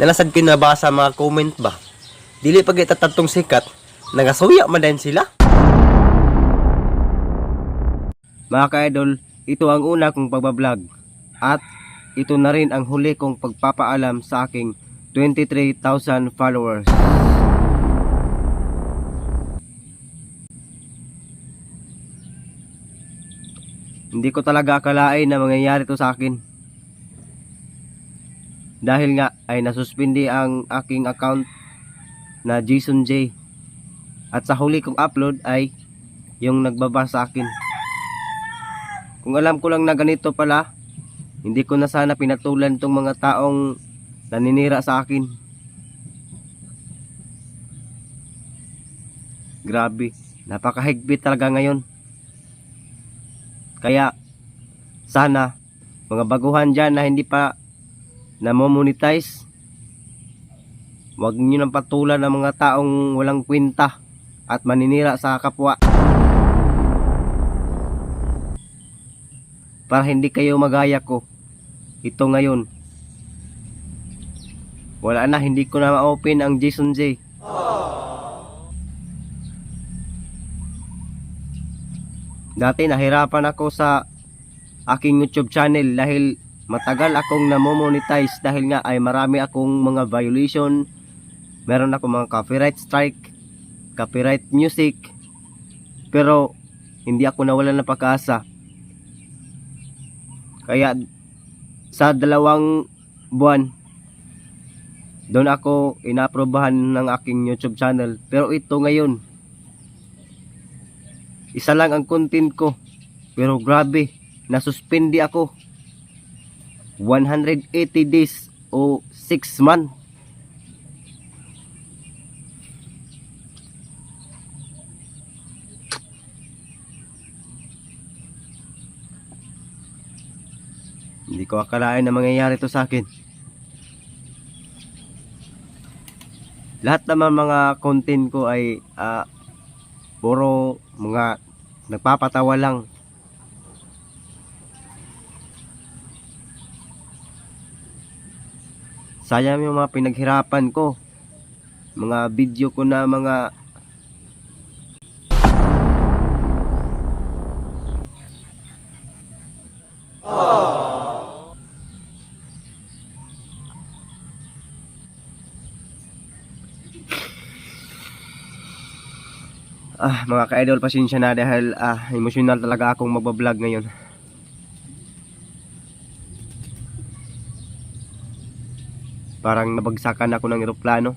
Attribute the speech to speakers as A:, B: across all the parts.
A: Nalasad ko nabasa mga comment ba. Dili pag itatatong sikat, nagasuya man din sila. Mga ka-idol, ito ang una kong pagbablog. At ito na rin ang huli kong pagpapaalam sa aking 23,000 followers. Hindi ko talaga akalain na mangyayari to sa akin. Dahil nga ay nasuspindi ang aking account na Jason J. At sa huli kong upload ay yung nagbaba sa akin. Kung alam ko lang na ganito pala, hindi ko na sana pinatulan tong mga taong naninira sa akin. Grabe, napakahigpit talaga ngayon. Kaya, sana, mga baguhan dyan na hindi pa namomonetize, huwag nyo nang patulan ng mga taong walang kwenta at maninira sa kapwa. Para hindi kayo magaya ko. Ito ngayon. Wala na, hindi ko na ma-open ang Jason J. Dati nahirapan ako sa aking YouTube channel dahil matagal akong namomonetize dahil nga ay marami akong mga violation. Meron ako mga copyright strike, copyright music. Pero hindi ako nawalan ng pag-asa. Kaya sa dalawang buwan doon ako inaprobahan ng aking YouTube channel. Pero ito ngayon, isa lang ang content ko. Pero grabe, nasuspindi ako. 180 days o 6 months. Hindi ko akalain na mangyayari to sa akin. Lahat naman mga content ko ay ah, puro mga nagpapatawa lang. Sayang yung mga pinaghirapan ko. Mga video ko na mga Ah, mga ka-idol, pasensya na dahil ah, emotional talaga akong magbablog ngayon. Parang nabagsakan ako ng eroplano.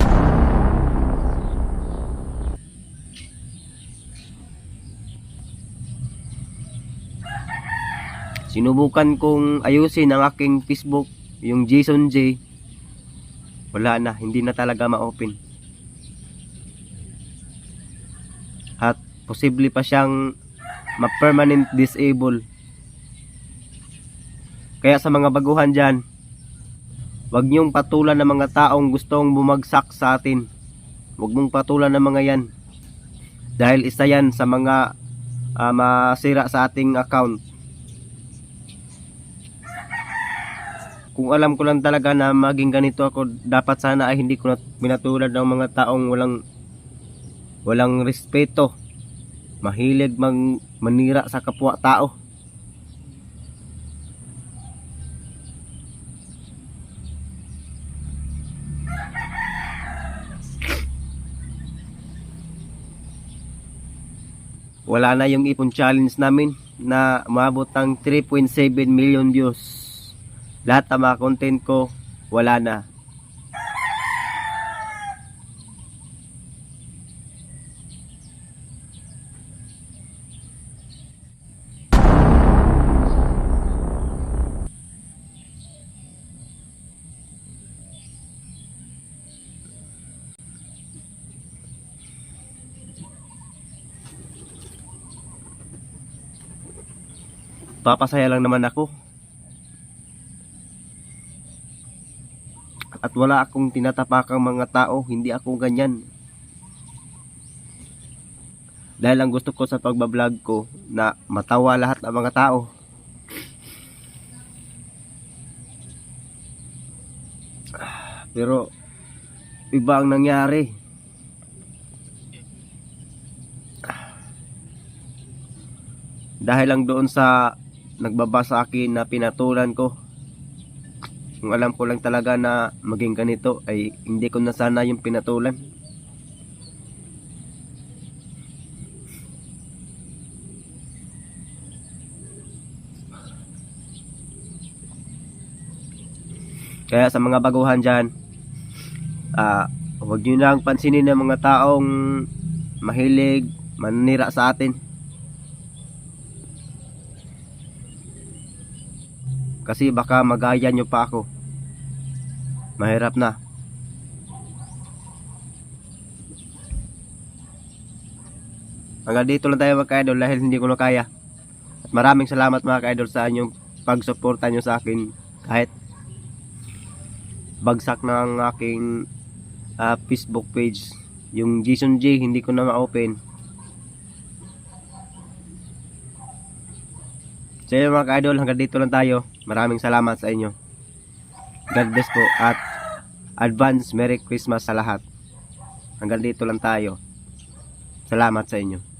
A: Sinubukan kong ayusin ang aking Facebook, yung Jason J. Wala na, hindi na talaga ma-open. at posible pa siyang ma-permanent disable. Kaya sa mga baguhan dyan, wag niyong patulan ng mga taong gustong bumagsak sa atin. Wag mong patulan ng mga yan. Dahil isa yan sa mga ah, masira sa ating account. Kung alam ko lang talaga na maging ganito ako, dapat sana ay hindi ko na pinatulad ng mga taong walang walang respeto, mahilig mang manira sa kapwa tao. Wala na yung ipon challenge namin na umabot ng 3.7 million views. Lahat ng mga content ko, wala na. Papasaya lang naman ako. At wala akong tinatapakang mga tao, hindi ako ganyan. Dahil ang gusto ko sa pagbablog ko na matawa lahat ng mga tao. Pero iba ang nangyari. Dahil lang doon sa nagbaba sa akin na pinatulan ko. Kung alam ko lang talaga na maging ganito ay hindi ko na sana yung pinatulan. Kaya sa mga baguhan dyan, ah, huwag nyo lang pansinin ng mga taong mahilig, manira sa atin. Kasi baka magaya nyo pa ako. Mahirap na. Hanggang dito lang tayo mga ka-idol dahil hindi ko na kaya. At maraming salamat mga ka-idol sa inyong pagsuporta nyo sa akin kahit bagsak ang aking ah, Facebook page. Yung Jason J hindi ko na ma-open. So yun mga ka-idol, hanggang dito lang tayo. Maraming salamat sa inyo. God bless po at advance Merry Christmas sa lahat. Hanggang dito lang tayo. Salamat sa inyo.